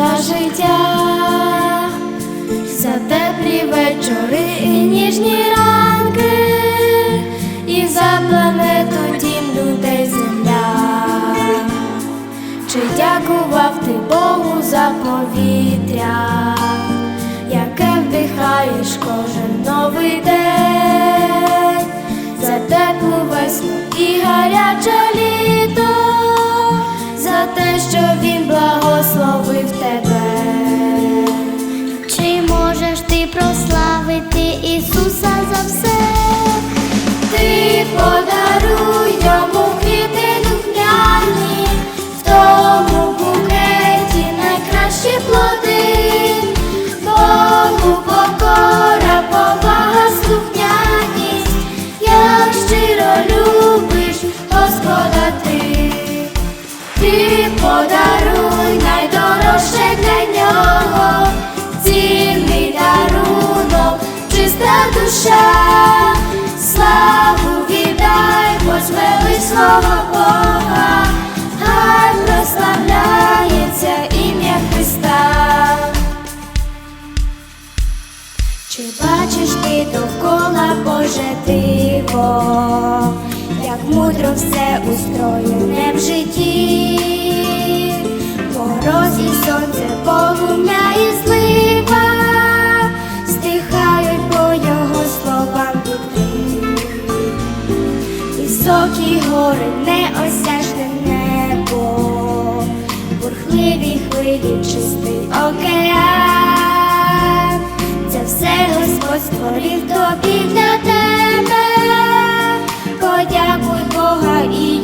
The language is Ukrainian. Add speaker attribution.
Speaker 1: життя, за теплі вечори і ніжні ранки, і за планету дім людей земля. Чи дякував ти Богу за повітря, яке вдихаєш кожен новий день, що він благословив тебе.
Speaker 2: Чи можеш ти прославити Ісуса за все?
Speaker 1: Ти подаруй йому квіти духмяні, в тому букеті найкращі плоди, Богу покора, повага, слухняність, як щиро любиш Господа ти, ти подаруй найдорожче для нього, цінний дарунок, чиста душа, славу віддай, позвели слово Бога, хай прославляється ім'я Христа. Чи бачиш ти довкола Боже диво, як мудро все устроєне в житті, мороз сонце, полум'я і злива, стихають по його словам вітри. Високі гори, неосяжне небо, бурхливі хвилі, чистий океан. Це все Господь створив тобі для тебе. heart